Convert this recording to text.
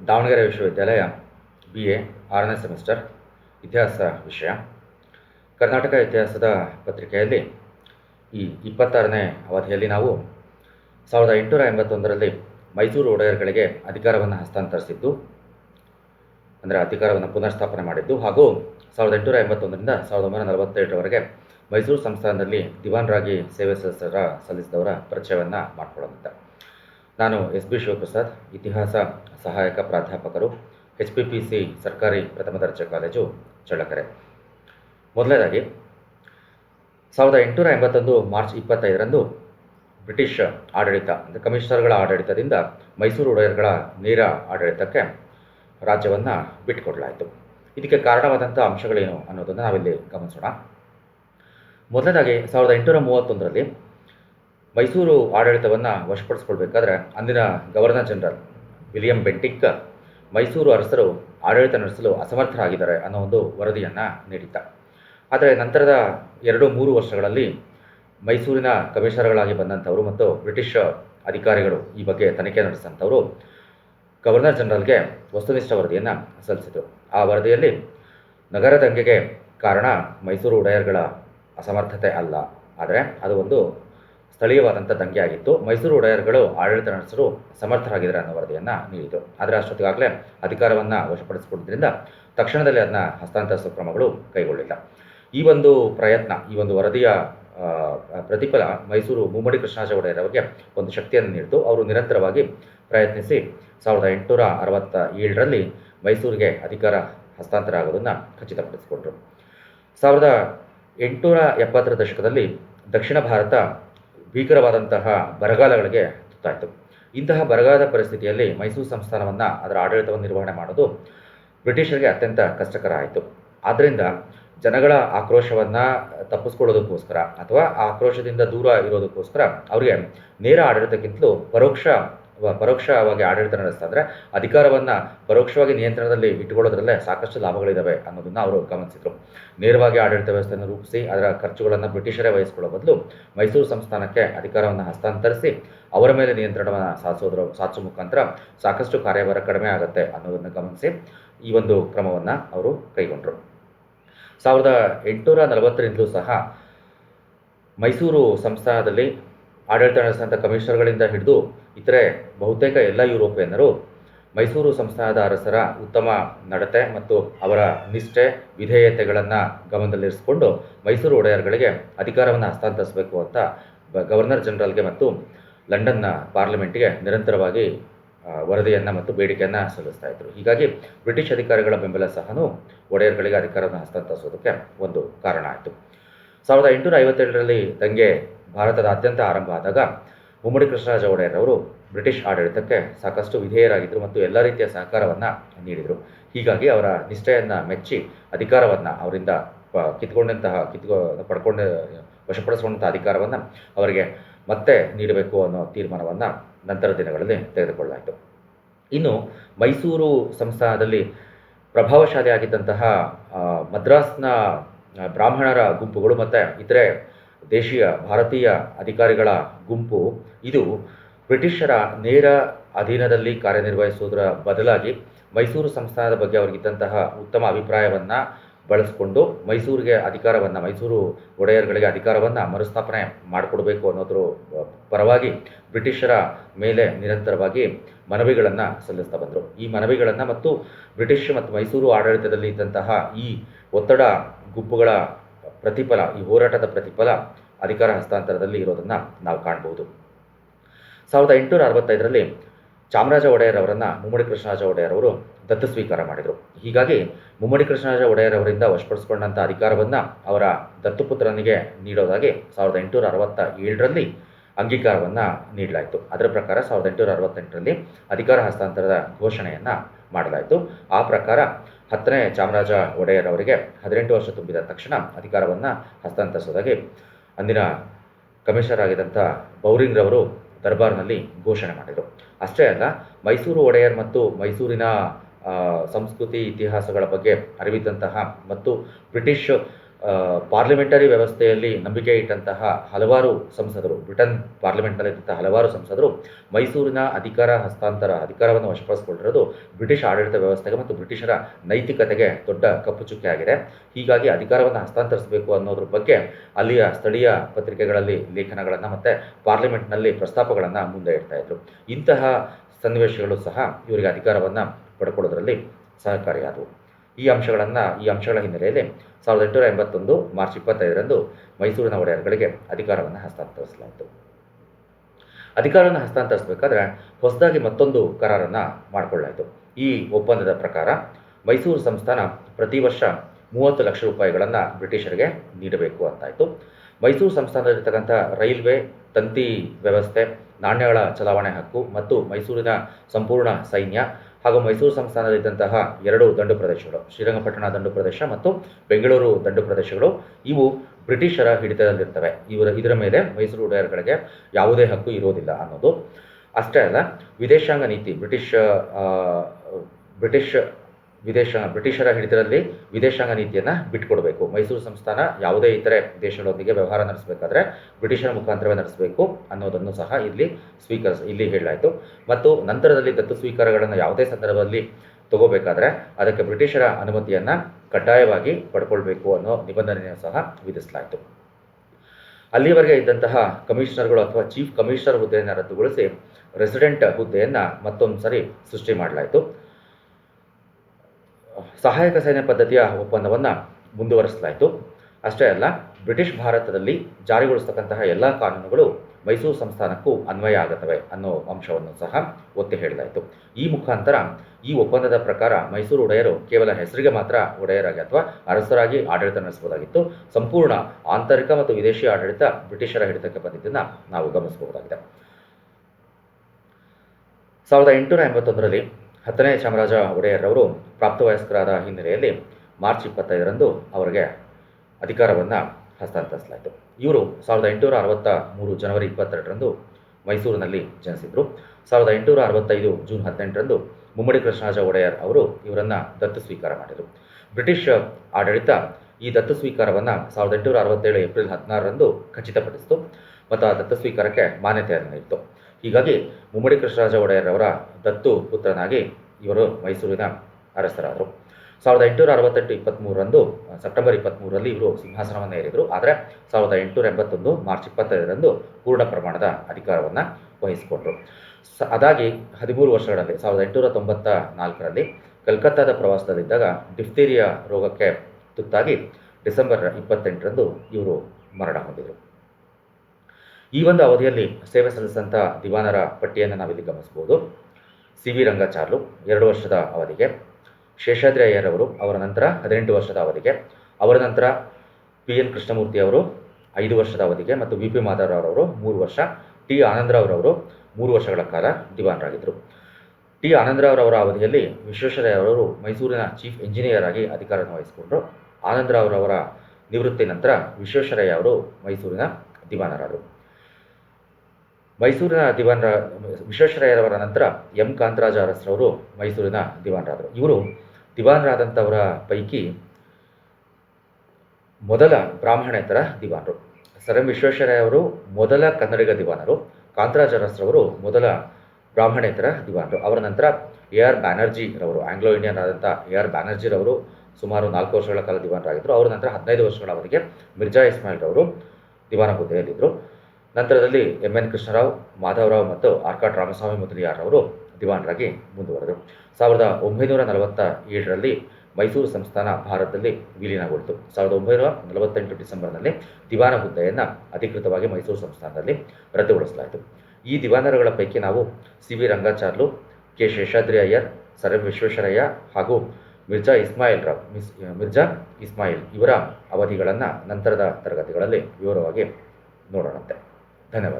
ದಾವಣಗೆರೆ ವಿಶ್ವವಿದ್ಯಾಲಯ B A ಆರನೇ semester ಇತಿಹಾಸ ವಿಷಯ. ಕರ್ನಾಟಕ ಇತಿಹಾಸದ ಪತ್ರಿಕೆಯಲ್ಲಿ ಈ ಇಪ್ಪತ್ತಾರನೇ ಅವಧಿಯಲ್ಲಿ ನಾವು ಸಾವಿರದ ಎಂಟುನೂರ ಎಂಬತ್ತೊಂದರಲ್ಲಿ ಮೈಸೂರು ಒಡೆಯರ್ಗಳಿಗೆ ಅಧಿಕಾರವನ್ನು ಹಸ್ತಾಂತರಿಸಿದ್ದು, ಅಂದರೆ ಅಧಿಕಾರವನ್ನು ಪುನರ್ಸ್ಥಾಪನೆ ಮಾಡಿದ್ದು ಹಾಗೂ ಸಾವಿರದ ಎಂಟುನೂರ ಎಂಬತ್ತೊಂದರಿಂದ ಸಾವಿರದ ಒಂಬೈನೂರ ನಲವತ್ತೆರಡರವರೆಗೆ ಮೈಸೂರು ಸಂಸ್ಥಾನದಲ್ಲಿ ದಿವಾನ್ರಾಗಿ ಸೇವೆ ಸಲ್ಲಿಸಿದ ಸಲ್ಲಿಸಿದವರ ಪರಿಚಯವನ್ನು ಮಾಡಿಕೊಳ್ಳುತ್ತೆ ನಾನು ಎಸ್ ಬಿ ಶಿವಪ್ರಸಾದ್, ಇತಿಹಾಸ ಸಹಾಯಕ ಪ್ರಾಧ್ಯಾಪಕರು, ಎಚ್ ಪಿ ಪಿ ಸಿ ಸರ್ಕಾರಿ ಪ್ರಥಮ ದರ್ಜೆ ಕಾಲೇಜು ಚಳ್ಳಕೆರೆ. ಮೊದಲನೇದಾಗಿ, ಸಾವಿರದ ಎಂಟುನೂರ ಎಂಬತ್ತೊಂದು ಮಾರ್ಚ್ ಇಪ್ಪತ್ತೈದರಂದು ಬ್ರಿಟಿಷ್ ಆಡಳಿತ, ಅಂದರೆ ಕಮಿಷನರ್ಗಳ ಆಡಳಿತದಿಂದ ಮೈಸೂರು ಒಡೆಯರ್ಗಳ ನೇರ ಆಡಳಿತಕ್ಕೆ ರಾಜ್ಯವನ್ನು ಬಿಟ್ಟುಕೊಡಲಾಯಿತು. ಇದಕ್ಕೆ ಕಾರಣವಾದಂಥ ಅಂಶಗಳೇನು ಅನ್ನೋದನ್ನು ನಾವಿಲ್ಲಿ ಗಮನಿಸೋಣ. ಮೊದಲನೇದಾಗಿ, ಸಾವಿರದ ಎಂಟುನೂರ ಮೂವತ್ತೊಂದರಲ್ಲಿ ಮೈಸೂರು ಆಡಳಿತವನ್ನು ವಶಪಡಿಸ್ಕೊಳ್ಬೇಕಾದ್ರೆ ಅಂದಿನ governor general William Bentinck Mysuru ಅರಸರು ಆಡಳಿತ ನಡೆಸಲು ಅಸಮರ್ಥರಾಗಿದ್ದಾರೆ ಅನ್ನೋ ಒಂದು ವರದಿಯನ್ನು ನೀಡಿದ್ದ. ಆದರೆ ನಂತರದ ಎರಡು ಮೂರು ವರ್ಷಗಳಲ್ಲಿ ಮೈಸೂರಿನ ಕಮಿಷನರ್ಗಳಾಗಿ ಬಂದಂಥವರು ಮತ್ತು ಬ್ರಿಟಿಷ್ ಅಧಿಕಾರಿಗಳು ಈ ಬಗ್ಗೆ ತನಿಖೆ ನಡೆಸಿದಂಥವರು ಗವರ್ನರ್ ಜನರಲ್ಗೆ ವಸ್ತುನಿಷ್ಠ ವರದಿಯನ್ನು ಸಲ್ಲಿಸಿದರು. ಆ ವರದಿಯಲ್ಲಿ ನಗರ ದಂಗೆಗೆ ಕಾರಣ ಮೈಸೂರು ಒಡೆಯರ್ಗಳ ಅಸಮರ್ಥತೆ ಅಲ್ಲ. ಆದರೆ ಅದು ಒಂದು ಸ್ಥಳೀಯವಾದಂಥ ದಂಗೆ ಆಗಿತ್ತು. ಮೈಸೂರು ಒಡೆಯರ್ಗಳು, ಆಡಳಿತ ನಡೆಸಲು ಸಮರ್ಥರಾಗಿದ್ದಾರೆ ಅನ್ನೋ ವರದಿಯನ್ನು ನೀಡಿತು ಆದರೆ ಅಷ್ಟೊತ್ತಿಗಾಗಲೇ ಅಧಿಕಾರವನ್ನು ವಶಪಡಿಸಿಕೊಂಡಿದ್ದರಿಂದ ತಕ್ಷಣದಲ್ಲಿ ಅದನ್ನ ಹಸ್ತಾಂತರಿಸುವ ಕ್ರಮಗಳು ಕೈಗೊಳ್ಳಿಲ್ಲ. ಈ ಒಂದು ಪ್ರಯತ್ನ, ಈ ಒಂದು ವರದಿಯ ಪ್ರತಿಫಲ ಮೈಸೂರು ಮುಮ್ಮಡಿ ಕೃಷ್ಣರಾಜ ಒಡೆಯರ್ ಅವರಿಗೆ ಒಂದು ಶಕ್ತಿಯನ್ನು ನೀಡಿತು. ಅವರು ನಿರಂತರವಾಗಿ ಪ್ರಯತ್ನಿಸಿ ಸಾವಿರದ ಎಂಟುನೂರ ಅರವತ್ತ ಏಳರಲ್ಲಿ ಮೈಸೂರಿಗೆ ಅಧಿಕಾರ ಹಸ್ತಾಂತರ ಆಗೋದನ್ನು ಖಚಿತಪಡಿಸಿಕೊಂಡರು. ಸಾವಿರದ ಎಂಟುನೂರ ಎಪ್ಪತ್ತರ ದಶಕದಲ್ಲಿ ದಕ್ಷಿಣ ಭಾರತ ಭೀಕರವಾದಂತಹ ಬರಗಾಲಗಳಿಗೆ ತುತ್ತಾಯಿತು ಇಂತಹ ಬರಗಾಲದ ಪರಿಸ್ಥಿತಿಯಲ್ಲಿ ಮೈಸೂರು ಸಂಸ್ಥಾನವನ್ನು ಅದರ ಆಡಳಿತವನ್ನು ನಿರ್ವಹಣೆ ಮಾಡೋದು ಬ್ರಿಟಿಷರಿಗೆ ಅತ್ಯಂತ ಕಷ್ಟಕರ ಆಯಿತು. ಆದ್ದರಿಂದ ಜನಗಳ ಆಕ್ರೋಶವನ್ನು ತಪ್ಪಿಸ್ಕೊಳ್ಳೋದಕ್ಕೋಸ್ಕರ ಅಥವಾ ಆಕ್ರೋಶದಿಂದ ದೂರ ಇರೋದಕ್ಕೋಸ್ಕರ ಅವರಿಗೆ ನೇರ ಆಡಳಿತಕ್ಕಿಂತಲೂ ಪರೋಕ್ಷ ಪರೋಕ್ಷವಾಗಿ ಆಡಳಿತ ನಡೆಸ್ತಾ ಅಂದರೆ ಅಧಿಕಾರವನ್ನು ಪರೋಕ್ಷವಾಗಿ ನಿಯಂತ್ರಣದಲ್ಲಿ ಇಟ್ಟುಕೊಳ್ಳೋದ್ರಲ್ಲೇ ಸಾಕಷ್ಟು ಲಾಭಗಳಿದ್ದಾವೆ ಅನ್ನೋದನ್ನು ಅವರು ಗಮನಿಸಿದರು. ನೇರವಾಗಿ ಆಡಳಿತ ವ್ಯವಸ್ಥೆಯನ್ನು ರೂಪಿಸಿ ಅದರ ಖರ್ಚುಗಳನ್ನು ಬ್ರಿಟಿಷರೇ ವಹಿಸಿಕೊಳ್ಳೋ ಬದಲು ಮೈಸೂರು ಸಂಸ್ಥಾನಕ್ಕೆ ಅಧಿಕಾರವನ್ನು ಹಸ್ತಾಂತರಿಸಿ ಅವರ ಮೇಲೆ ನಿಯಂತ್ರಣವನ್ನು ಸಾಧಿಸೋದ್ರ, ಸಾಧಿಸೋ ಮುಖಾಂತರ ಸಾಕಷ್ಟು ಕಾರ್ಯಭಾರ ಕಡಿಮೆ ಆಗುತ್ತೆ ಅನ್ನೋದನ್ನು ಗಮನಿಸಿ ಈ ಒಂದು ಕ್ರಮವನ್ನು ಅವರು ಕೈಗೊಂಡರು. ಸಾವಿರದ ಎಂಟುನೂರ ನಲವತ್ತರಿಂದಲೂ ಸಹ ಮೈಸೂರು ಸಂಸ್ಥಾನದಲ್ಲಿ ಆಡಳಿತ ನಡೆಸಿದಂಥ ಕಮಿಷನರ್ಗಳಿಂದ ಹಿಡಿದು ಇತರೆ ಬಹುತೇಕ ಎಲ್ಲ ಯುರೋಪಿಯನ್ನರು ಮೈಸೂರು ಸಂಸ್ಥಾನದ ಅರಸರ ಉತ್ತಮ ನಡತೆ ಮತ್ತು ಅವರ ನಿಷ್ಠೆ, ವಿಧೇಯತೆಗಳನ್ನು ಗಮನದಲ್ಲಿರಿಸಿಕೊಂಡು ಮೈಸೂರು ಒಡೆಯರ್ಗಳಿಗೆ ಅಧಿಕಾರವನ್ನು ಹಸ್ತಾಂತರಿಸಬೇಕು ಅಂತ ಗವರ್ನರ್ ಜನರಲ್ಗೆ ಮತ್ತು ಲಂಡನ್ನ ಪಾರ್ಲಿಮೆಂಟ್ಗೆ ನಿರಂತರವಾಗಿ ವರದಿಯನ್ನು ಮತ್ತು ಬೇಡಿಕೆಯನ್ನು ಸಲ್ಲಿಸ್ತಾ ಇದ್ರು. ಹೀಗಾಗಿ ಬ್ರಿಟಿಷ್ ಅಧಿಕಾರಿಗಳ ಬೆಂಬಲ ಸಹನೂ ಒಡೆಯರ್ಗಳಿಗೆ ಅಧಿಕಾರವನ್ನು ಹಸ್ತಾಂತರಿಸೋದಕ್ಕೆ ಒಂದು ಕಾರಣ ಆಯಿತು. ಸಾವಿರದ ಎಂಟುನೂರ ಐವತ್ತೆರಡರಲ್ಲಿ ದಂಗೆ ಭಾರತದಾದ್ಯಂತ ಆರಂಭ ಆದಾಗ ಮುಮ್ಮಡಿ ಕೃಷ್ಣರಾಜ ಒಡೆಯರ್ ಅವರು ಬ್ರಿಟಿಷ್ ಆಡಳಿತಕ್ಕೆ ಸಾಕಷ್ಟು ವಿಧೇಯರಾಗಿದ್ದರು ಮತ್ತು ಎಲ್ಲ ರೀತಿಯ ಸಹಕಾರವನ್ನು ನೀಡಿದರು. ಹೀಗಾಗಿ ಅವರ ನಿಷ್ಠೆಯನ್ನು ಮೆಚ್ಚಿ ಅಧಿಕಾರವನ್ನು ಅವರಿಂದ ಪ- ಕಿತ್ಕೊಂಡಂತಹ, ಕಿತ್ಕೊ, ಪಡ್ಕೊಂಡ ವಶಪಡಿಸಿಕೊಂಡಂಥ ಅಧಿಕಾರವನ್ನು ಅವರಿಗೆ ಮತ್ತೆ ನೀಡಬೇಕು ಅನ್ನೋ ತೀರ್ಮಾನವನ್ನು ನಂತರ ದಿನಗಳಲ್ಲಿ ತೆಗೆದುಕೊಳ್ಳಲಾಯಿತು. ಇನ್ನು ಮೈಸೂರು ಸಂಸ್ಥಾನದಲ್ಲಿ ಪ್ರಭಾವಶಾಲಿಯಾಗಿದ್ದಂತಹ ಮದ್ರಾಸ್ನ ಬ್ರಾಹ್ಮಣರ ಗುಂಪುಗಳು ಮತ್ತು ಇತರೆ ದೇಶೀಯ, ಭಾರತೀಯ ಅಧಿಕಾರಿಗಳ ಗುಂಪು. ಇದು ಬ್ರಿಟಿಷರ ನೇರ ಅಧೀನದಲ್ಲಿ ಕಾರ್ಯನಿರ್ವಹಿಸುವುದರ ಬದಲಾಗಿ ಮೈಸೂರು ಸಂಸ್ಥಾನದ ಬಗ್ಗೆ ಅವರಿಗಿದ್ದಂತಹ ಉತ್ತಮ ಅಭಿಪ್ರಾಯವನ್ನು ಬಳಸಿಕೊಂಡು ಮೈಸೂರಿಗೆ ಅಧಿಕಾರವನ್ನು, ಮೈಸೂರು ಒಡೆಯರ್ಗಳಿಗೆ ಅಧಿಕಾರವನ್ನು ಮರುಸ್ಥಾಪನೆ ಮಾಡಿಕೊಡ್ಬೇಕು ಅನ್ನೋದ್ರ ಪರವಾಗಿ ಬ್ರಿಟಿಷರ ಮೇಲೆ ನಿರಂತರವಾಗಿ ಮನವಿಗಳನ್ನು ಸಲ್ಲಿಸ್ತಾ ಬಂದರು. ಈ ಮನವಿಗಳನ್ನು ಮತ್ತು ಬ್ರಿಟಿಷ್ ಮತ್ತು ಮೈಸೂರು ಆಡಳಿತದಲ್ಲಿ ಇದ್ದಂತಹ ಈ ಒತ್ತಡ ಗುಂಪುಗಳ ಪ್ರತಿಫಲ, ಈ ಹೋರಾಟದ ಪ್ರತಿಫಲ ಅಧಿಕಾರ ಹಸ್ತಾಂತರದಲ್ಲಿ ಇರೋದನ್ನು ನಾವು ಕಾಣ್ಬೋದು. ಸಾವಿರದ ಎಂಟುನೂರ ಅರವತ್ತೈದರಲ್ಲಿ ಚಾಮರಾಜ ಒಡೆಯರ್ ಅವರನ್ನು ಮುಮ್ಮಡಿ ಕೃಷ್ಣರಾಜ ಒಡೆಯರ್ ಅವರು ದತ್ತು ಸ್ವೀಕಾರ ಮಾಡಿದರು. ಹೀಗಾಗಿ ಮುಮ್ಮಡಿ ಕೃಷ್ಣರಾಜ ಒಡೆಯರ್ ಅವರಿಂದ ವಶಪಡಿಸಿಕೊಂಡಂಥ ಅಧಿಕಾರವನ್ನು ಅವರ ದತ್ತುಪುತ್ರನಿಗೆ ನೀಡೋದಾಗಿ ಸಾವಿರದ ಎಂಟುನೂರ ಅರವತ್ತ ಏಳರಲ್ಲಿ ಅಂಗೀಕಾರವನ್ನು ನೀಡಲಾಯಿತು. ಅದರ ಪ್ರಕಾರ ಸಾವಿರದ ಎಂಟುನೂರ ಅರವತ್ತೆಂಟರಲ್ಲಿ ಅಧಿಕಾರ ಹಸ್ತಾಂತರದ ಘೋಷಣೆಯನ್ನು ಮಾಡಲಾಯಿತು. ಆ ಪ್ರಕಾರ ಹತ್ತನೇ ಚಾಮರಾಜ ಒಡೆಯರ್ ಅವರಿಗೆ ಹದಿನೆಂಟು ವರ್ಷ ತುಂಬಿದ ತಕ್ಷಣ ಅಧಿಕಾರವನ್ನು ಹಸ್ತಾಂತರಿಸೋದಾಗಿ ಅಂದಿನ ಕಮಿಷನರ್ ಆಗಿದ್ದಂಥ ಬೌರಿಂಗ್ರವರು ದರ್ಬಾರ್ನಲ್ಲಿ ಘೋಷಣೆ ಮಾಡಿದರು. ಅಷ್ಟೇ ಅಲ್ಲ, ಮೈಸೂರು ಒಡೆಯರ್ ಮತ್ತು ಮೈಸೂರಿನ ಸಂಸ್ಕೃತಿ ಇತಿಹಾಸಗಳ ಬಗ್ಗೆ ಅರಿವಿದ್ದಂತಹ ಮತ್ತು ಬ್ರಿಟಿಷ್ ಪಾರ್ಲಿಮೆಂಟರಿ ವ್ಯವಸ್ಥೆಯಲ್ಲಿ ನಂಬಿಕೆ ಇಟ್ಟಂತಹ ಹಲವಾರು ಸಂಸದರು, ಬ್ರಿಟನ್ ಪಾರ್ಲಿಮೆಂಟ್ನಲ್ಲಿದ್ದಂತಹ ಹಲವಾರು ಸಂಸದರು ಮೈಸೂರಿನ ಅಧಿಕಾರ ಹಸ್ತಾಂತರ, ಅಧಿಕಾರವನ್ನು ವಶಪಡಿಸಿಕೊಂಡಿರೋದು ಬ್ರಿಟಿಷ್ ಆಡಳಿತ ವ್ಯವಸ್ಥೆಗೆ ಮತ್ತು ಬ್ರಿಟಿಷರ ನೈತಿಕತೆಗೆ ದೊಡ್ಡ ಕಪ್ಪು ಚುಕ್ಕೆ ಆಗಿದೆ. ಹೀಗಾಗಿ ಅಧಿಕಾರವನ್ನು ಹಸ್ತಾಂತರಿಸಬೇಕು ಅನ್ನೋದ್ರ ಬಗ್ಗೆ ಅಲ್ಲಿಯ ಸ್ಥಳೀಯ ಪತ್ರಿಕೆಗಳಲ್ಲಿ ಲೇಖನಗಳನ್ನು ಮತ್ತು ಪಾರ್ಲಿಮೆಂಟ್ನಲ್ಲಿ ಪ್ರಸ್ತಾಪಗಳನ್ನು ಮುಂದೆ ಇಡ್ತಾ ಇದ್ರು. ಇಂತಹ ಸನ್ನಿವೇಶಗಳು ಸಹ ಇವರಿಗೆ ಅಧಿಕಾರವನ್ನು ಪಡ್ಕೊಳ್ಳೋದ್ರಲ್ಲಿ ಸಹಕಾರಿಯಾದವು. ಈ ಅಂಶಗಳನ್ನು ಈ ಅಂಶಗಳ ಹಿನ್ನೆಲೆಯಲ್ಲಿ ಸಾವಿರದ ಎಂಟುನೂರ ಎಂಬತ್ತೊಂದು ಮಾರ್ಚ್ ಇಪ್ಪತ್ತೈದರಂದು ಮೈಸೂರಿನ ಒಡೆಯರ್ಗಳಿಗೆ ಅಧಿಕಾರವನ್ನು ಹಸ್ತಾಂತರಿಸಲಾಯಿತು. ಅಧಿಕಾರವನ್ನು ಹಸ್ತಾಂತರಿಸಬೇಕಾದ್ರೆ ಹೊಸದಾಗಿ ಮತ್ತೊಂದು ಕರಾರನ್ನು ಮಾಡಿಕೊಳ್ಳಾಯಿತು ಈ ಒಪ್ಪಂದದ ಪ್ರಕಾರ ಮೈಸೂರು ಸಂಸ್ಥಾನ ಪ್ರತಿ ವರ್ಷ ಮೂವತ್ತು ಲಕ್ಷ ರೂಪಾಯಿಗಳನ್ನು ಬ್ರಿಟಿಷರಿಗೆ ನೀಡಬೇಕು ಅಂತಾಯಿತು. ಮೈಸೂರು ಸಂಸ್ಥಾನದಲ್ಲಿರ್ತಕ್ಕಂಥ ರೈಲ್ವೆ, ತಂತಿ ವ್ಯವಸ್ಥೆ, ನಾಣ್ಯಗಳ ಚಲಾವಣೆ ಹಕ್ಕು ಮತ್ತು ಮೈಸೂರಿನ ಸಂಪೂರ್ಣ ಸೈನ್ಯ ಹಾಗೂ ಮೈಸೂರು ಸಂಸ್ಥಾನದಲ್ಲಿದ್ದಂತಹ ಎರಡು ದಂಡು ಪ್ರದೇಶಗಳು, ಶ್ರೀರಂಗಪಟ್ಟಣ ದಂಡು ಪ್ರದೇಶ ಮತ್ತು ಬೆಂಗಳೂರು ದಂಡು ಪ್ರದೇಶಗಳು, ಇವು ಬ್ರಿಟಿಷರ ಹಿಡಿತದಲ್ಲಿರ್ತವೆ. ಇವರ, ಇದರ ಮೇಲೆ ಮೈಸೂರು ಒಡೆಯರ್ಗಳಿಗೆ ಯಾವುದೇ ಹಕ್ಕು ಇರೋದಿಲ್ಲ ಅನ್ನೋದು. ಅಷ್ಟೇ ಅಲ್ಲ, ವಿದೇಶಾಂಗ ನೀತಿ, ಬ್ರಿಟಿಷ್ ಬ್ರಿಟಿಷ್ ವಿದೇಶ ಬ್ರಿಟಿಷರ ಹಿಡಿತದಲ್ಲಿ ವಿದೇಶಾಂಗ ನೀತಿಯನ್ನು ಬಿಟ್ಕೊಡ್ಬೇಕು. ಮೈಸೂರು ಸಂಸ್ಥಾನ ಯಾವುದೇ ಇತರೆ ದೇಶಗಳೊಂದಿಗೆ ವ್ಯವಹಾರ ನಡೆಸಬೇಕಾದ್ರೆ ಬ್ರಿಟಿಷರ ಮುಖಾಂತರವೇ ನಡೆಸಬೇಕು ಅನ್ನೋದನ್ನು ಸಹ ಇಲ್ಲಿ ಸ್ವೀಕರಿಸ ಇಲ್ಲಿ ಹೇಳಲಾಯಿತು. ಮತ್ತು ನಂತರದಲ್ಲಿ ದತ್ತು ಸ್ವೀಕಾರಗಳನ್ನು ಯಾವುದೇ ಸಂದರ್ಭದಲ್ಲಿ ತಗೋಬೇಕಾದ್ರೆ ಅದಕ್ಕೆ ಬ್ರಿಟಿಷರ ಅನುಮತಿಯನ್ನು ಕಡ್ಡಾಯವಾಗಿ ಪಡ್ಕೊಳ್ಬೇಕು ಅನ್ನೋ ನಿಬಂಧನೆಯನ್ನು ಸಹ ವಿಧಿಸಲಾಯಿತು. ಅಲ್ಲಿವರೆಗೆ ಇದ್ದಂತಹ ಕಮಿಷನರ್ಗಳು ಅಥವಾ ಚೀಫ್ ಕಮಿಷನರ್ ಹುದ್ದೆಯನ್ನು ರದ್ದುಗೊಳಿಸಿ ರೆಸಿಡೆಂಟ್ ಹುದ್ದೆಯನ್ನು ಮತ್ತೊಂದು ಸರಿ ಸೃಷ್ಟಿ ಮಾಡಲಾಯಿತು. ಸಹಾಯಕ ಸೇನೆ ಪದ್ಧತಿಯ ಒಪ್ಪಂದವನ್ನು ಮುಂದುವರಿಸಲಾಯಿತು. ಅಷ್ಟೇ ಅಲ್ಲ, ಬ್ರಿಟಿಷ್ ಭಾರತದಲ್ಲಿ ಜಾರಿಗೊಳಿಸ್ತಕ್ಕಂತಹ ಎಲ್ಲ ಕಾನೂನುಗಳು ಮೈಸೂರು ಸಂಸ್ಥಾನಕ್ಕೂ ಅನ್ವಯ ಆಗುತ್ತವೆ ಅನ್ನೋ ಅಂಶವನ್ನು ಸಹ ಒತ್ತಿ ಹೇಳಲಾಯಿತು ಈ ಮುಖಾಂತರ ಈ ಒಪ್ಪಂದದ ಪ್ರಕಾರ ಮೈಸೂರು ಒಡೆಯರು ಕೇವಲ ಹೆಸರಿಗೆ ಮಾತ್ರ ಒಡೆಯರಾಗಿ ಅಥವಾ ಅರಸರಾಗಿ ಆಡಳಿತ ನಡೆಸಬಹುದಾಗಿತ್ತು. ಸಂಪೂರ್ಣ ಆಂತರಿಕ ಮತ್ತು ವಿದೇಶಿ ಆಡಳಿತ ಬ್ರಿಟಿಷರ ಹಿಡಿತಕ್ಕೆ ಬಂದಿದ್ದನ್ನು ನಾವು ಗಮನಿಸಬಹುದಾಗಿದೆ. ಸಾವಿರದ ಎಂಟುನೂರ ಎಂಬತ್ತೊಂದರಲ್ಲಿ ಹತ್ತನೇ ಚಾಮರಾಜ ಒಡೆಯರ್ರವರು ಪ್ರಾಪ್ತವಯಸ್ಕರಾದ ಹಿನ್ನೆಲೆಯಲ್ಲಿ ಮಾರ್ಚ್ ಇಪ್ಪತ್ತೈದರಂದು ಅವರಿಗೆ ಅಧಿಕಾರವನ್ನು ಹಸ್ತಾಂತರಿಸಲಾಯಿತು. ಇವರು ಸಾವಿರದ ಎಂಟುನೂರ ಅರವತ್ತ ಮೂರು ಜನವರಿ ಇಪ್ಪತ್ತೆರಡರಂದು ಮೈಸೂರಿನಲ್ಲಿ ಜನಿಸಿದರು. ಸಾವಿರದ ಎಂಟುನೂರ ಅರವತ್ತೈದು ಜೂನ್ ಹದಿನೆಂಟರಂದು ಮುಮ್ಮಡಿ ಕೃಷ್ಣರಾಜ ಒಡೆಯರ್ ಅವರು ಇವರನ್ನು ದತ್ತು ಸ್ವೀಕಾರ ಮಾಡಿದರು. ಬ್ರಿಟಿಷ್ ಆಡಳಿತ ಈ ದತ್ತು ಸ್ವೀಕಾರವನ್ನು ಸಾವಿರದ ಎಂಟುನೂರ ಅರವತ್ತೇಳು ಏಪ್ರಿಲ್ ಹದಿನಾರರಂದು ಖಚಿತಪಡಿಸಿತು ಮತ್ತು ಆ ದತ್ತು ಸ್ವೀಕಾರಕ್ಕೆ ಮಾನ್ಯತೆಯನ್ನು ನೀಡಿತು. ಹೀಗಾಗಿ ಮುಮ್ಮಡಿ ಕೃಷ್ಣರಾಜ ಒಡೆಯರ್ ಅವರ ದತ್ತು ಪುತ್ರನಾಗಿ ಇವರು ಮೈಸೂರಿನ ಅರಸರಾದರು. ಸಾವಿರದ ಎಂಟುನೂರ ಅರವತ್ತೆಂಟು ಇಪ್ಪತ್ತ್ಮೂರರಂದು ಸೆಪ್ಟೆಂಬರ್ ಇಪ್ಪತ್ತ್ಮೂರರಲ್ಲಿ ಇವರು ಸಿಂಹಾಸನವನ್ನು ಏರಿದರು ಆದರೆ ಸಾವಿರದ ಎಂಟುನೂರ ಎಂಬತ್ತೊಂದು ಮಾರ್ಚ್ ಇಪ್ಪತ್ತೈದರಂದು ಪೂರ್ಣ ಪ್ರಮಾಣದ ಅಧಿಕಾರವನ್ನು ವಹಿಸಿಕೊಂಡರು. ಸ, ಅದಾಗಿ ಹದಿಮೂರು ವರ್ಷಗಳಲ್ಲಿ, ಸಾವಿರದ ಎಂಟುನೂರ ತೊಂಬತ್ತ ನಾಲ್ಕರಲ್ಲಿ ಕಲ್ಕತ್ತಾದ ಪ್ರವಾಸದಲ್ಲಿದ್ದಾಗ ಡಿಫ್ತೀರಿಯಾ ರೋಗಕ್ಕೆ ತುತ್ತಾಗಿ ಡಿಸೆಂಬರ್ ಇಪ್ಪತ್ತೆಂಟರಂದು ಇವರು ಮರಣ ಹೊಂದಿದರು. ಈ ಒಂದು ಅವಧಿಯಲ್ಲಿ ಸೇವೆ ಸಲ್ಲಿಸಿದಂಥ ದಿವಾನರ ಪಟ್ಟಿಯನ್ನು ನಾವಿಲ್ಲಿ ಗಮನಿಸಬಹುದು. ಸಿ ವಿ ರಂಗಾಚಾರ್ಲು ಎರಡು ವರ್ಷದ ಅವಧಿಗೆ ಶೇಷಾದ್ರಿ ಅಯ್ಯರ್ ಅವರು ನಂತರ ಹದಿನೆಂಟು ವರ್ಷದ ಅವಧಿಗೆ, ಅವರ ನಂತರ ಪಿ ಎನ್ ಕೃಷ್ಣಮೂರ್ತಿ ಅವರು ಐದು ವರ್ಷದ ಅವಧಿಗೆ ಮತ್ತು ವಿ ಪಿ ಮಾಧವರವರು ಮೂರು ವರ್ಷ, ಟಿ ಆನಂದರಾವ್ರವರು ಮೂರು ವರ್ಷಗಳ ಕಾಲ ದಿವಾನರಾಗಿದ್ದರು. ಟಿ ಆನಂದರಾವ್ರವರ ಅವಧಿಯಲ್ಲಿ ವಿಶ್ವೇಶ್ವರಯ್ಯ ಅವರು ಮೈಸೂರಿನ ಚೀಫ್ ಇಂಜಿನಿಯರ್ ಆಗಿ ಅಧಿಕಾರವನ್ನು ವಹಿಸಿಕೊಂಡರು. ಆನಂದರಾವ್ರವರ ನಿವೃತ್ತಿ ನಂತರ ವಿಶ್ವೇಶ್ವರಯ್ಯ ಅವರು ಮೈಸೂರಿನ ದಿವಾನರಾದರು. ಮೈಸೂರಿನ ದಿವಾನ್ರ ವಿಶ್ವೇಶ್ವರಯ್ಯರವರ ನಂತರ ಎಂ ಕಾಂತರಾಜ ಅರಸ್ರವರು ಮೈಸೂರಿನ ದಿವಾನ್ರಾದರು. ಇವರು ದಿವಾನರಾದಂಥವರ ಪೈಕಿ ಮೊದಲ ಬ್ರಾಹ್ಮಣೇತರ ದಿವಾನರು. ಸರ್ ಎಂ ವಿಶ್ವೇಶ್ವರಯ್ಯ ಅವರು ಮೊದಲ ಕನ್ನಡಿಗ ದಿವಾನರು. ಕಾಂತರಾಜ ಅರಸರವರು ಮೊದಲ ಬ್ರಾಹ್ಮಣೇತರ ದಿವಾನರು. ಅವರ ನಂತರ ಎ ಆರ್ ಬ್ಯಾನರ್ಜಿರವರು, ಆಂಗ್ಲೋ ಇಂಡಿಯನ್ ಆದಂಥ ಎ ಆರ್ ಬ್ಯಾನರ್ಜಿರವರು ಸುಮಾರು ನಾಲ್ಕು ವರ್ಷಗಳ ಕಾಲ ದಿವಾನರಾಗಿದ್ದರು. ಅವರ ನಂತರ ಹದಿನೈದು ವರ್ಷಗಳ ಅವಧಿಗೆ ಮಿರ್ಜಾ ಇಸ್ಮಾಯಿಲ್ ರವರು ದಿವಾನ ಹುದ್ದೆಯಲ್ಲಿದ್ದರು ನಂತರದಲ್ಲಿ ಎಂ ಎನ್ ಕೃಷ್ಣರಾವ್, ಮಾಧವರಾವ್ ಮತ್ತು ಆರ್ಕಾಟ್ ರಾಮಸ್ವಾಮಿ ಮುದ್ರಿಯಾರವರು ದಿವಾನರಾಗಿ ಮುಂದುವರೆದರು. ಸಾವಿರದ ಒಂಬೈನೂರ ನಲವತ್ತ ಏಳರಲ್ಲಿ ಮೈಸೂರು ಸಂಸ್ಥಾನ ಭಾರತದಲ್ಲಿ ವಿಲೀನಗೊಳಿತು. ಸಾವಿರದ ಒಂಬೈನೂರ ನಲವತ್ತೆಂಟು ಡಿಸೆಂಬರ್ನಲ್ಲಿ ದಿವಾನ ಹುದ್ದೆಯನ್ನು ಅಧಿಕೃತವಾಗಿ ಮೈಸೂರು ಸಂಸ್ಥಾನದಲ್ಲಿ ರದ್ದುಗೊಳಿಸಲಾಯಿತು. ಈ ದಿವಾನರುಗಳ ಪೈಕಿ ನಾವು C V Rangacharlu, K Seshadri Iyer, sir Visvesvaraya ಹಾಗೂ ಮಿರ್ಜಾ ಇಸ್ಮಾಯಿಲ್ ರಾವ್, ಮಿಸ್ ಮಿರ್ಜಾ ಇಸ್ಮಾಯಿಲ್ ಇವರ ಅವಧಿಗಳನ್ನು ನಂತರದ ತರಗತಿಗಳಲ್ಲಿ ವಿವರವಾಗಿ ನೋಡೋಣಂತೆ. 奶奶吧。